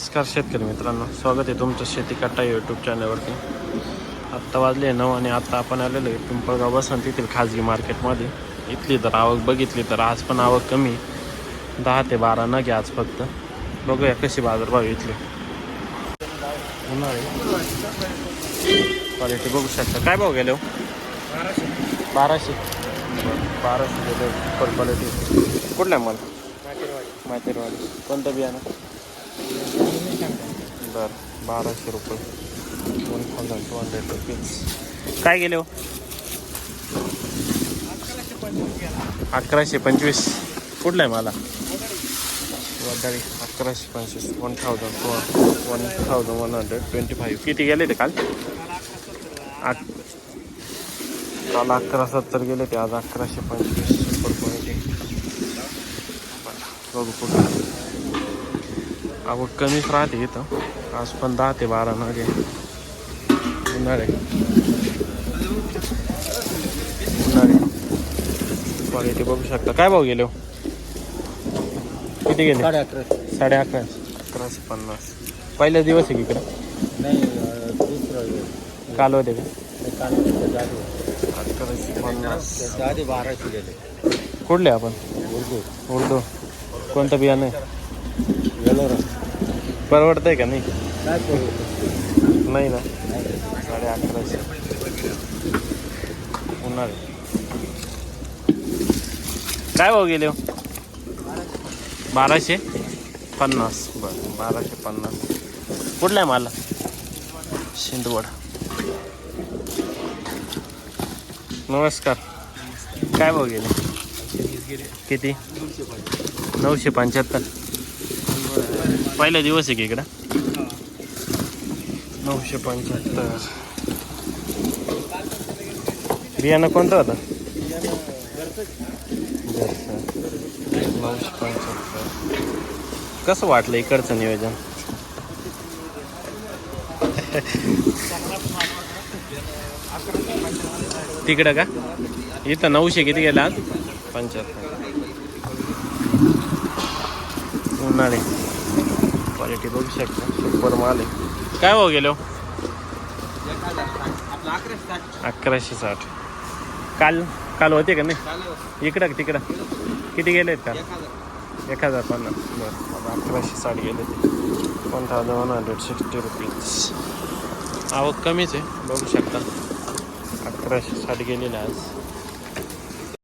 नमस्कार शेतकरी मित्रांनो स्वागत आहे तुमचं शेती कट्टा यूट्यूब चॅनलवरती आत्ता वाजले नऊ आणि आत्ता आपण आलेलो आहे पिंपळगाव बसंत येथील खाजगी मार्केटमध्ये. इथली तर आवक बघितली तर आज पण आवक कमी दहा ते बारा न घ्या आज फक्त. बघूया कशी बाजारभाव इथली. क्वालिटी बघू शकता. काय भाव गेलो हो? बाराशे. बाराशे. गेले. क्वालिटी कुठल्या मला? माहितीवाडी कोणतं बियाणं? बरं बाराशे रुपये. One thousand two hundred rupees काय गेले हो? अकराशे पंचवीस. कुठला आहे मला? वडाळी अकराशे पंचवीस. One thousand two one thousand one hundred twenty five किती गेले ते काल? काल अकरा सत्तर गेले ते आज अकराशे पंचवीस. सुपर क्वालिटी बघू कुठं आवक कमीच राहते इथं आज पण दहा ते बारा नागे उन्हाळे उन्हाळे क्वालिटी बघू शकता। काय भाव गेले हो? किती गेले? साडे अकरा. साडे अकरा. अकराशे पन्नास. पहिला दिवस आहे की इकडं? नाही. काल होते का? अकराशे पन्नास. बाराशे गेले. कुठले आपण? उर्दू. उर्दू. कोणतं बियाणं आहे? गेलो रे परवडतंय का नाही? नाही ना. साडे अकराशे उन्हाळे. काय भाव गेले हो? बाराशे पन्नास. बरं बाराशे पन्नास. कुठला आहे मला? शिंदवड. नमस्कार. काय भाव गेले? किती नऊशे पंच्याहत्तर. पहिला दिवस आहे की इकडं? नऊशे पंच्याहत्तर. बियाणं कोणतं होतं? नऊशे पंच्याहत्तर. कसं वाटलं इकडचं नियोजन? तिकडं का? इथं नऊशे किती गेला पंच्याहत्तर. उन्हाळे क्वालिटी बघू शकता. सुपर माल आहे. काय भाव गेलो? अकराशे साठ. काल काल होते का नाही? इकडं तिकडं? किती गेले आहेत काल? एक हजार पन्नास. बरं अकराशे साठ गेले. ते one thousand one hundred sixty rupees आवक कमीच आहे. बघू शकता. अकराशे साठ गेलेलं आज.